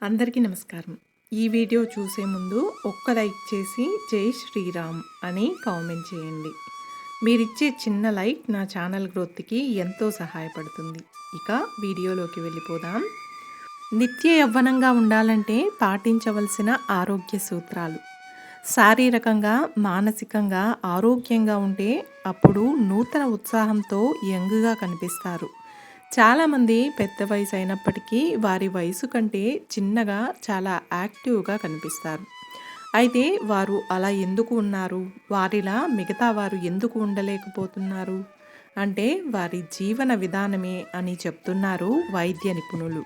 అందరికీ నమస్కారం. ఈ వీడియో చూసే ముందు ఒక్క లైక్ చేసి జై శ్రీరామ్ అని కామెంట్ చేయండి. మీరిచ్చే చిన్న లైక్ నా ఛానల్ గ్రోత్కి ఎంతో సహాయపడుతుంది. ఇక వీడియోలోకి వెళ్ళిపోదాం. నిత్య యవ్వనంగా ఉండాలంటే పాటించవలసిన ఆరోగ్య సూత్రాలు. శారీరకంగా మానసికంగా ఆరోగ్యంగా ఉంటే అప్పుడు నూతన ఉత్సాహంతో యంగ్గా కనిపిస్తారు. చాలామంది పెద్ద వయసు అయినప్పటికీ వారి వయసు కంటే చిన్నగా చాలా యాక్టివ్గా కనిపిస్తారు. అయితే వారు అలా ఎందుకు ఉన్నారు? వారిలా మిగతా వారు ఎందుకు ఉండలేకపోతున్నారు? అంటే వారి జీవన విధానమే అని చెప్తున్నారు వైద్య నిపుణులు.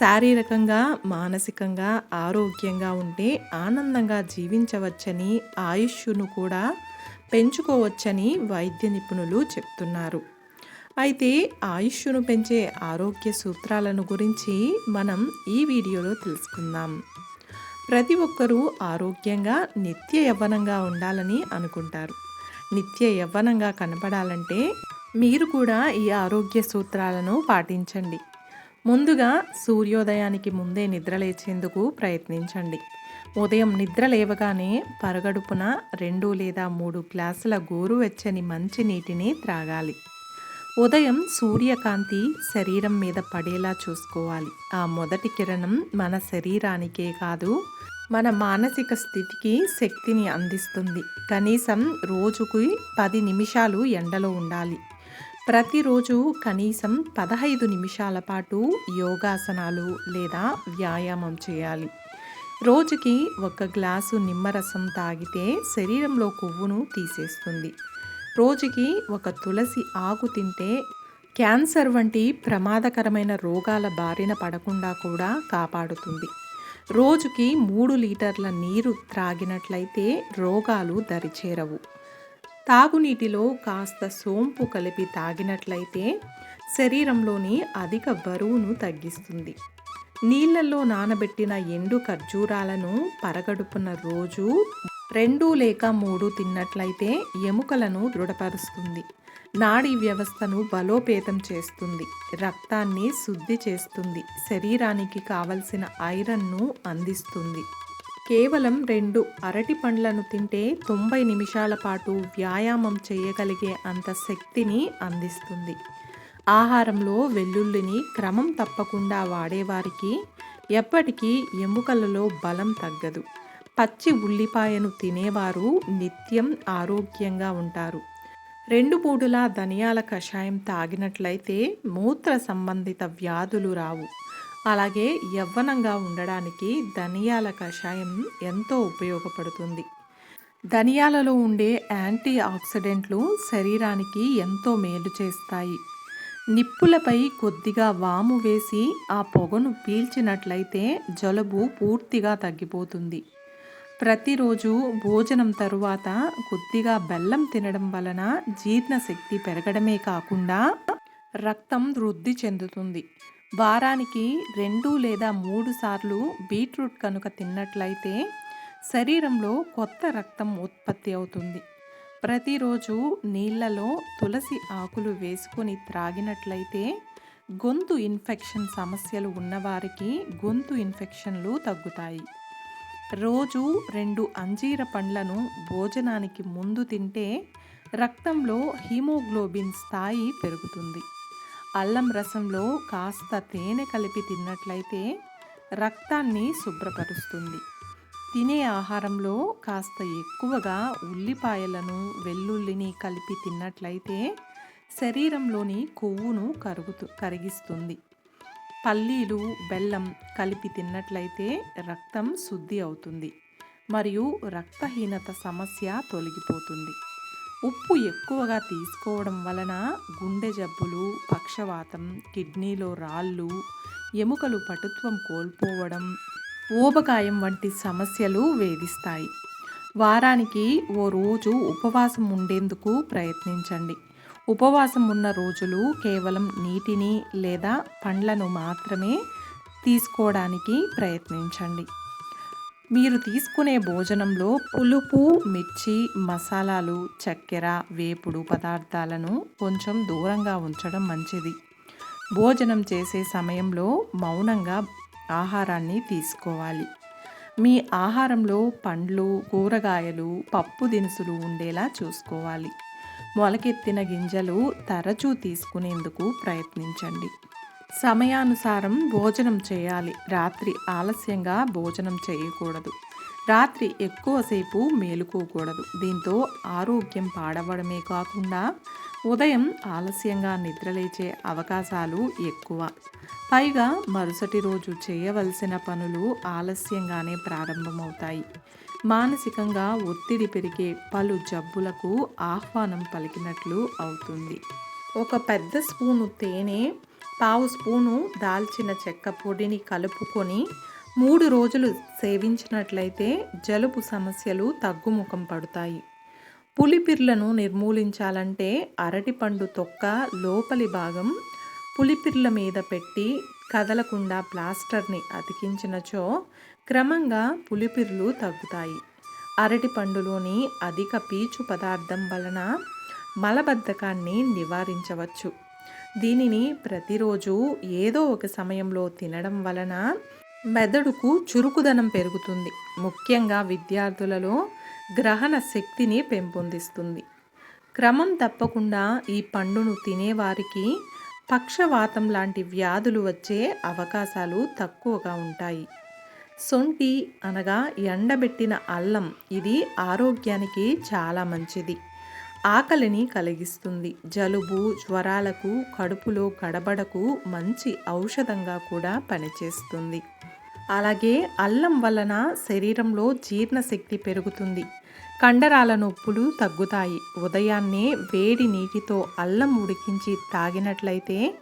శారీరకంగా మానసికంగా ఆరోగ్యంగా ఉంటే ఆనందంగా జీవించవచ్చని ఆయుష్ను కూడా పెంచుకోవచ్చని వైద్య నిపుణులు చెప్తున్నారు. అయితే ఆయుష్ను పెంచే ఆరోగ్య సూత్రాలను గురించి మనం ఈ వీడియోలో తెలుసుకుందాం. ప్రతి ఒక్కరూ ఆరోగ్యంగా నిత్య యవ్వనంగా ఉండాలని అనుకుంటారు. నిత్య యవ్వనంగా కనపడాలంటే మీరు కూడా ఈ ఆరోగ్య సూత్రాలను పాటించండి. ముందుగా సూర్యోదయానికి ముందే నిద్రలేచేందుకు ప్రయత్నించండి. ఉదయం నిద్ర లేవగానే పరగడుపున రెండు లేదా మూడు గ్లాసుల గోరువెచ్చని మంచి నీటిని త్రాగాలి. ఉదయం సూర్యకాంతి శరీరం మీద పడేలా చూసుకోవాలి. ఆ మొదటి కిరణం మన శరీరానికే కాదు మన మానసిక స్థితికి శక్తిని అందిస్తుంది. కనీసం రోజుకి పది నిమిషాలు ఎండలో ఉండాలి. ప్రతిరోజు కనీసం పదహైదు నిమిషాల పాటు యోగాసనాలు లేదా వ్యాయామం చేయాలి. రోజుకి ఒక గ్లాసు నిమ్మరసం తాగితే శరీరంలో కొవ్వును తీసేస్తుంది. రోజుకి ఒక తులసి ఆకు తింటే క్యాన్సర్ వంటి ప్రమాదకరమైన రోగాల బారిన పడకుండా కూడా కాపాడుతుంది. రోజుకి మూడు లీటర్ల నీరు త్రాగినట్లయితే రోగాలు దరిచేరవు. తాగునీటిలో కాస్త సోంపు కలిపి తాగినట్లయితే శరీరంలోని అధిక బరువును తగ్గిస్తుంది. నీళ్ళలో నానబెట్టిన ఎండు ఖర్జూరాలను పరగడుపున రోజు రెండు లేక మూడు తిన్నట్లయితే ఎముకలను దృఢపరుస్తుంది. నాడీ వ్యవస్థను బలోపేతం చేస్తుంది. రక్తాన్ని శుద్ధి చేస్తుంది. శరీరానికి కావలసిన ఐరన్ను అందిస్తుంది. కేవలం రెండు అరటి పండ్లను తింటే తొంభై నిమిషాల పాటు వ్యాయామం చేయగలిగే అంత శక్తిని అందిస్తుంది. ఆహారంలో వెల్లుల్లిని క్రమం తప్పకుండా వాడేవారికి ఎప్పటికీ ఎముకలలో బలం తగ్గదు. పచ్చి ఉల్లిపాయను తినేవారు నిత్యం ఆరోగ్యంగా ఉంటారు. రెండు పూడుల ధనియాల కషాయం తాగినట్లయితే మూత్ర సంబంధిత వ్యాధులు రావు. అలాగే యవ్వనంగా ఉండడానికి ధనియాల కషాయం ఎంతో ఉపయోగపడుతుంది. ధనియాలలో ఉండే యాంటీ ఆక్సిడెంట్లు శరీరానికి ఎంతో మేలు చేస్తాయి. నిప్పులపై కొద్దిగా వాము వేసి ఆ పొగను పీల్చినట్లయితే జలుబు పూర్తిగా తగ్గిపోతుంది. ప్రతిరోజు భోజనం తరువాత కొద్దిగా బెల్లం తినడం వలన జీర్ణశక్తి పెరగడమే కాకుండా రక్తం వృద్ధి చెందుతుంది. వారానికి రెండు లేదా మూడు సార్లు బీట్రూట్ కనుక తిన్నట్లయితే శరీరంలో కొత్త రక్తం ఉత్పత్తి అవుతుంది. ప్రతిరోజు నీళ్ళలో తులసి ఆకులు వేసుకొని త్రాగినట్లయితే గొంతు ఇన్ఫెక్షన్ సమస్యలు ఉన్నవారికి గొంతు ఇన్ఫెక్షన్లు తగ్గుతాయి. రోజు రెండు అంజీర పండ్లను భోజనానికి ముందు తింటే రక్తంలో హీమోగ్లోబిన్ స్థాయి పెరుగుతుంది. అల్లం రసంలో కాస్త తేనె కలిపి తిన్నట్లయితే రక్తాన్ని శుభ్రపరుస్తుంది. తినే ఆహారంలో కాస్త ఎక్కువగా ఉల్లిపాయలను వెల్లుల్లిని కలిపి తిన్నట్లయితే శరీరంలోని కొవ్వును కరుగుతు కరిగిస్తుంది. పల్లీలు బెల్లం కలిపి తిన్నట్లయితే రక్తం శుద్ధి అవుతుంది మరియు రక్తహీనత సమస్య తొలగిపోతుంది. ఉప్పు ఎక్కువగా తీసుకోవడం వలన గుండె జబ్బులు పక్షవాతం కిడ్నీలో రాళ్ళు ఎముకలు పటుత్వం కోల్పోవడం ఊబకాయం వంటి సమస్యలు వేధిస్తాయి. వారానికి ఓ రోజు ఉపవాసం ఉండేందుకు ప్రయత్నించండి. ఉపవాసం ఉన్న రోజులు కేవలం నీటిని లేదా పండ్లను మాత్రమే తీసుకోవడానికి ప్రయత్నించండి. మీరు తీసుకునే భోజనంలో పులుపు మిర్చి మసాలాలు చక్కెర వేపుడు పదార్థాలను కొంచెం దూరంగా ఉంచడం మంచిది. భోజనం చేసే సమయంలో మౌనంగా ఆహారాన్ని తీసుకోవాలి. మీ ఆహారంలో పండ్లు కూరగాయలు పప్పు దినుసులు ఉండేలా చూసుకోవాలి. మొలకెత్తిన గింజలు తరచూ తీసుకునేందుకు ప్రయత్నించండి. సమయానుసారం భోజనం చేయాలి. రాత్రి ఆలస్యంగా భోజనం చేయకూడదు. రాత్రి ఎక్కువసేపు మేలుకోకూడదు. దీంతో ఆరోగ్యం పాడవడమే కాకుండా ఉదయం ఆలస్యంగా నిద్రలేచే అవకాశాలు ఎక్కువ. పైగా మరుసటి రోజు చేయవలసిన పనులు ఆలస్యంగానే ప్రారంభమవుతాయి. మానసికంగా ఒత్తిడి పెరిగే పలు జబ్బులకు ఆహ్వానం పలికినట్లు అవుతుంది. ఒక పెద్ద స్పూను తేనె పావు స్పూను దాల్చిన చెక్క పొడిని కలుపుకొని మూడు రోజులు సేవించినట్లయితే జలుబు సమస్యలు తగ్గుముఖం పడతాయి. పులిపిర్లను నిర్మూలించాలంటే అరటిపండు తొక్క లోపలి భాగం పులిపిర్ల మీద పెట్టి కదలకుండా ప్లాస్టర్ని అతికించినచో క్రమంగా పులిపిర్లు తగ్గుతాయి. అరటి పండులోని అధిక పీచు పదార్థం వలన మలబద్ధకాన్ని నివారించవచ్చు. దీనిని ప్రతిరోజు ఏదో ఒక సమయంలో తినడం వలన మెదడుకు చురుకుదనం పెరుగుతుంది. ముఖ్యంగా విద్యార్థులలో గ్రహణ శక్తిని పెంపొందిస్తుంది. క్రమం తప్పకుండా ఈ పండును తినేవారికి పక్షవాతం లాంటి వ్యాధులు వచ్చే అవకాశాలు తక్కువగా ఉంటాయి. శొంఠి అనగా ఎండబెట్టిన అల్లం. ఇది ఆరోగ్యానికి చాలా మంచిది. ఆకలిని కలిగిస్తుంది. జలుబు జ్వరాలకు కడుపులో గడబడకు మంచి ఔషధంగా కూడా పనిచేస్తుంది. అలాగే అల్లం వలన శరీరంలో జీర్ణశక్తి పెరుగుతుంది. కండరాల నొప్పులు తగ్గుతాయి. ఉదయాన్నే వేడి నీటితో అల్లం ఉడికించి తాగినట్లయితే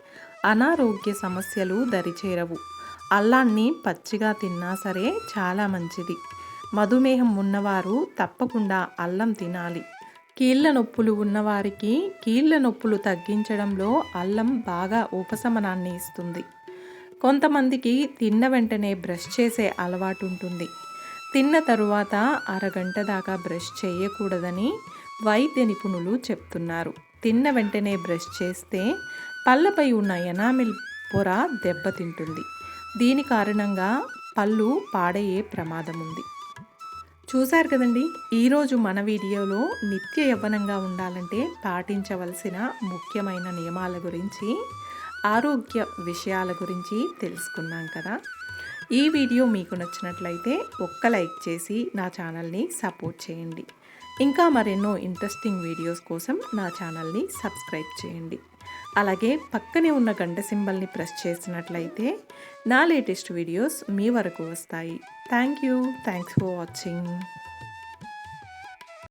అనారోగ్య సమస్యలు దరిచేరవు. అల్లాన్ని పచ్చిగా తిన్నా సరే చాలా మంచిది. మధుమేహం ఉన్నవారు తప్పకుండా అల్లం తినాలి. కీళ్ళ నొప్పులు ఉన్నవారికి కీళ్ళ నొప్పులు తగ్గించడంలో అల్లం బాగా ఉపశమనాన్ని ఇస్తుంది. కొంతమందికి తిన్న వెంటనే బ్రష్ చేసే అలవాటు ఉంటుంది తిన్న తరువాత అరగంట దాకా బ్రష్ చేయకూడదని వైద్య నిపుణులు చెప్తున్నారు. తిన్న వెంటనే బ్రష్ చేస్తే పళ్ళపై ఉన్న ఎనామిల్ పొర దెబ్బతింటుంది. దీని కారణంగా పళ్ళు పాడయ్యే ప్రమాదం ఉంది చూశారు కదండి ఈరోజు మన వీడియోలో నిత్య యవ్వనంగా ఉండాలంటే పాటించవలసిన ముఖ్యమైన నియమాల గురించి ఆరోగ్య విషయాల గురించి తెలుసుకున్నాం కదా. ఈ వీడియో మీకు నచ్చినట్లయితే ఒక్క లైక్ చేసి నా ఛానల్ని సపోర్ట్ చేయండి. ఇంకా మరెన్నో ఇంట్రెస్టింగ్ వీడియోస్ కోసం నా ఛానల్ని సబ్స్క్రైబ్ చేయండి. అలాగే పక్కనే ఉన్న గంట సింబల్ని ప్రెస్ చేసినట్లయితే నా లేటెస్ట్ వీడియోస్ మీ వరకు వస్తాయి. Thank you. Thanks for watching.